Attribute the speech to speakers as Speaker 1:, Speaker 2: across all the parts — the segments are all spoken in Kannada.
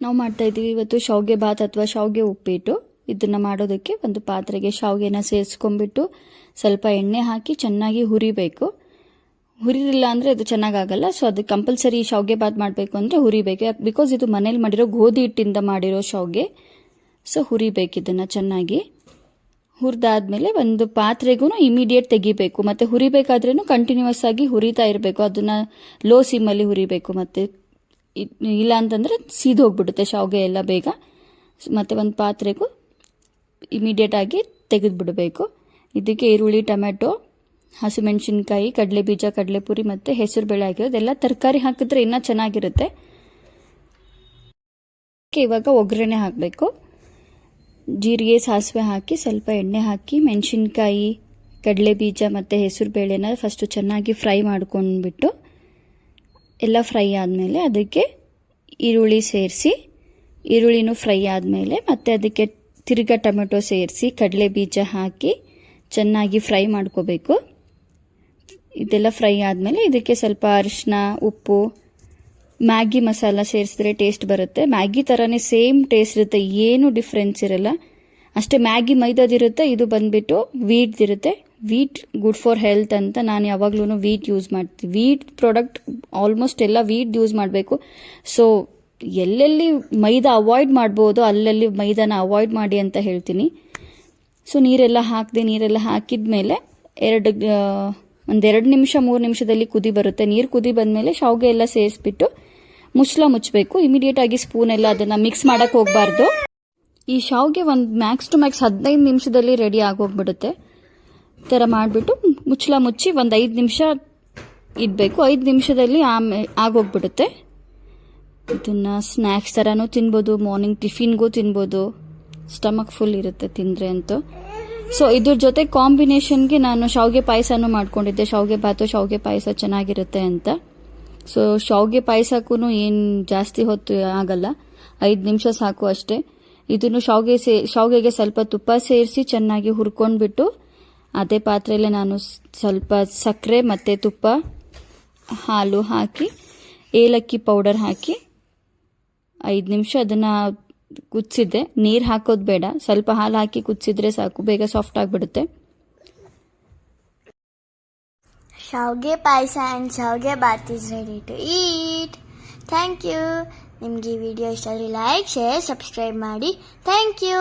Speaker 1: ನಾವು ಮಾಡ್ತಾ ಇದ್ದೀವಿ ಇವತ್ತು ಶಾವಿಗೆ ಬಾತ್ ಅಥವಾ ಶಾವಿಗೆ ಉಪ್ಪಿಟ್ಟು. ಇದನ್ನ ಮಾಡೋದಕ್ಕೆ ಒಂದು ಪಾತ್ರೆಗೆ ಶಾವಿಗೆನ ಸೇರಿಸ್ಕೊಂಡ್ಬಿಟ್ಟು ಸ್ವಲ್ಪ ಎಣ್ಣೆ ಹಾಕಿ ಚೆನ್ನಾಗಿ ಹುರಿಬೇಕು. ಹುರಿಲಿಲ್ಲ ಅಂದರೆ ಅದು ಚೆನ್ನಾಗಾಗಲ್ಲ. ಸೊ ಅದು ಕಂಪಲ್ಸರಿ ಶಾವಿಗೆ ಬಾತ್ ಮಾಡಬೇಕು ಅಂದರೆ ಹುರಿಬೇಕು. ಬಿಕಾಸ್ ಇದು ಮನೇಲಿ ಮಾಡಿರೋ ಗೋಧಿ ಹಿಟ್ಟಿಂದ ಮಾಡಿರೋ ಶಾವಿಗೆ. ಸೊ ಹುರಿಬೇಕು ಇದನ್ನು ಚೆನ್ನಾಗಿ. ಹುರಿದಾದ್ಮೇಲೆ ಒಂದು ಪಾತ್ರೆಗೂ ಇಮಿಡಿಯೇಟ್ ತೆಗಿಬೇಕು. ಮತ್ತು ಹುರಿಬೇಕಾದ್ರೂ ಕಂಟಿನ್ಯೂಸ್ ಆಗಿ ಹುರಿತಾ ಇರಬೇಕು. ಅದನ್ನು ಲೋ ಸಿಮ್ಮಲ್ಲಿ ಹುರಿಬೇಕು ಮತ್ತು. ಇಲ್ಲ ಅಂತಂದರೆ ಸೀದು ಶಾವಿಗೆ ಎಲ್ಲ ಬೇಗ. ಮತ್ತು ಒಂದು ಪಾತ್ರೆಗೂ ಇಮಿಡಿಯೇಟ್ ಆಗಿ ತೆಗೆದುಬಿಡಬೇಕು. ಇದಕ್ಕೆ ಈರುಳ್ಳಿ ಟೊಮೆಟೊ ಹಸಿಮೆಣಸಿನ್ಕಾಯಿ ಕಡಲೆ ಬೀಜ ಕಡಲೆಪುರಿ ಮತ್ತು ಹೆಸರು ಬೇಳೆ ಆಗಿರೋದೆಲ್ಲ ತರಕಾರಿ ಹಾಕಿದ್ರೆ ಇನ್ನೂ ಚೆನ್ನಾಗಿರುತ್ತೆ. ಇವಾಗ ಒಗ್ಗರಣೆ ಹಾಕಬೇಕು. ಜೀರಿಗೆ, ಸಾಸಿವೆ ಹಾಕಿ ಸ್ವಲ್ಪ ಎಣ್ಣೆ ಹಾಕಿ, ಮೆಣಸಿನ್ಕಾಯಿ ಕಡಲೆ ಬೀಜ ಮತ್ತು ಹೆಸರು ಬೇಳೆನ ಫಸ್ಟು ಚೆನ್ನಾಗಿ ಫ್ರೈ ಮಾಡ್ಕೊಂಡ್ಬಿಟ್ಟು ಎಲ್ಲ ಫ್ರೈ ಆದಮೇಲೆ ಅದಕ್ಕೆ ಈರುಳ್ಳಿ ಸೇರಿಸಿ, ಈರುಳ್ಳಿನೂ ಫ್ರೈ ಆದಮೇಲೆ ಮತ್ತೆ ಅದಕ್ಕೆ ತಿರ್ಗಾ ಟೊಮೆಟೊ ಸೇರಿಸಿ ಕಡಲೆ ಬೀಜ ಹಾಕಿ ಚೆನ್ನಾಗಿ ಫ್ರೈ ಮಾಡ್ಕೋಬೇಕು. ಇದೆಲ್ಲ ಫ್ರೈ ಆದಮೇಲೆ ಇದಕ್ಕೆ ಸ್ವಲ್ಪ ಅರಿಶಿನ ಉಪ್ಪು, ಮ್ಯಾಗಿ ಮಸಾಲ ಸೇರಿಸಿದ್ರೆ ಟೇಸ್ಟ್ ಬರುತ್ತೆ. ಮ್ಯಾಗಿ ಥರನೇ ಸೇಮ್ ಟೇಸ್ಟ್ ಇರುತ್ತೆ, ಏನು ಡಿಫ್ರೆನ್ಸ್ ಇರಲ್ಲ. ಅಷ್ಟೇ ಮ್ಯಾಗಿ ಮೈದಾದಿರುತ್ತೆ, ಇದು ಬಂದ್ಬಿಟ್ಟು ವೀಟ್ದಿರುತ್ತೆ. ವೀಟ್ ಗುಡ್ ಫಾರ್ ಹೆಲ್ತ್ ಅಂತ ನಾನು ಯಾವಾಗ್ಲೂ ವೀಟ್ ಯೂಸ್ ಮಾಡ್ತೀನಿ ವೀಟ್ ಪ್ರಾಡಕ್ಟ್ ಆಲ್ಮೋಸ್ಟ್ ಎಲ್ಲ ವೀಟ್ ಯೂಸ್ ಮಾಡಬೇಕು. ಸೊ ಎಲ್ಲೆಲ್ಲಿ ಮೈದಾ ಅವಾಯ್ಡ್ ಮಾಡ್ಬೋದು, ಅಲ್ಲಲ್ಲಿ ಮೈದಾನ ಅವಾಯ್ಡ್ ಮಾಡಿ ಅಂತ ಹೇಳ್ತೀನಿ. ಸೊ ನೀರೆಲ್ಲ ಹಾಕಿದೆ, ನೀರೆಲ್ಲ ಹಾಕಿದ ಮೇಲೆ ಎರಡು ಒಂದೆರಡು ನಿಮಿಷ, ಮೂರು ನಿಮಿಷದಲ್ಲಿ ಕುದಿ ಬರುತ್ತೆ. ನೀರು ಕುದಿ ಬಂದಮೇಲೆ ಶಾವ್ಗೆ ಎಲ್ಲ ಸೇರಿಸ್ಬಿಟ್ಟು ಮುಚ್ಚಳ ಮುಚ್ಚಬೇಕು ಇಮಿಡಿಯೇಟ್ ಆಗಿ ಸ್ಪೂನ್ ಎಲ್ಲ ಅದನ್ನು ಮಿಕ್ಸ್ ಮಾಡೋಕ್ಕೆ ಹೋಗಬಾರ್ದು. ಈ ಶಾವ್ಗೆ ಒಂದು ಮ್ಯಾಕ್ಸ್ ಟು ಮ್ಯಾಕ್ಸ್ ಹದಿನೈದು ನಿಮಿಷದಲ್ಲಿ ರೆಡಿ ಆಗೋಗ್ಬಿಡುತ್ತೆ. ಥರ ಮಾಡಿಬಿಟ್ಟು ಮುಚ್ಚಳ ಮುಚ್ಚಿ ಒಂದು ಐದು ನಿಮಿಷ ಇಡಬೇಕು. ಐದು ನಿಮಿಷದಲ್ಲಿ ಆಮೇ, ಆಗೋಗ್ಬಿಡುತ್ತೆ. ಇದನ್ನು ಸ್ನ್ಯಾಕ್ಸ್ ಥರನೂ ತಿನ್ಬೋದು, ಮಾರ್ನಿಂಗ್ ಟಿಫಿನ್ಗೂ ತಿನ್ಬೋದು. ಸ್ಟಮಕ್ ಫುಲ್ ಇರುತ್ತೆ ತಿಂದರೆ ಅಂತೂ. ಸೊ ಇದ್ರ ಜೊತೆ ಕಾಂಬಿನೇಷನ್ಗೆ ನಾನು ಶಾವಿಗೆ ಪಾಯಸನೂ ಮಾಡ್ಕೊಂಡಿದ್ದೆ. ಶಾವಿಗೆ ಭಾತು, ಶಾವಿಗೆ ಪಾಯಸ ಚೆನ್ನಾಗಿರುತ್ತೆ ಅಂತ. ಸೊ ಶಾವಿಗೆ ಪಾಯಸಕ್ಕೂ ಏನು ಜಾಸ್ತಿ ಹೊತ್ತು ಆಗಲ್ಲ. ಐದು ನಿಮಿಷ ಸಾಕು ಅಷ್ಟೇ. ಇದನ್ನು ಶಾವಿಗೆ ಸೇ, ಶಾವಿಗೆಗೆ ಸ್ವಲ್ಪ ತುಪ್ಪ ಸೇರಿಸಿ ಚೆನ್ನಾಗಿ ಹುರ್ಕೊಂಡ್ಬಿಟ್ಟು ಅದೇ ಪಾತ್ರೆಯಲ್ಲೇ ನಾನು ಸ್ವಲ್ಪ ಸಕ್ಕರೆ ಮತ್ತು ತುಪ್ಪ, ಹಾಲು ಹಾಕಿ, ಏಲಕ್ಕಿ ಪೌಡರ್ ಹಾಕಿ ಐದು ನಿಮಿಷ ಅದನ್ನು ಕುದಿಸಿದ್ದೆ. ನೀರು ಹಾಕೋದು ಬೇಡ. ಸ್ವಲ್ಪ ಹಾಲು ಹಾಕಿ ಕುದಿಸಿದ್ರೆ ಸಾಕು. ಬೇಗ ಸಾಫ್ಟ್ ಆಗಿಬಿಡುತ್ತೆ.
Speaker 2: ಶಾವ್ಗೆ ಪಾಯಸ ಆ್ಯಂಡ್ ಶಾವ್ಗೆ Baat is ready to eat thank you ನಿಮಗೆ ಈ ವಿಡಿಯೋ ಇಷ್ಟ ಆದರೆ ಲೈಕ್ ಶೇರ್ ಸಬ್ಸ್ಕ್ರೈಬ್ ಮಾಡಿ. Thank you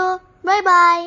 Speaker 2: bye bye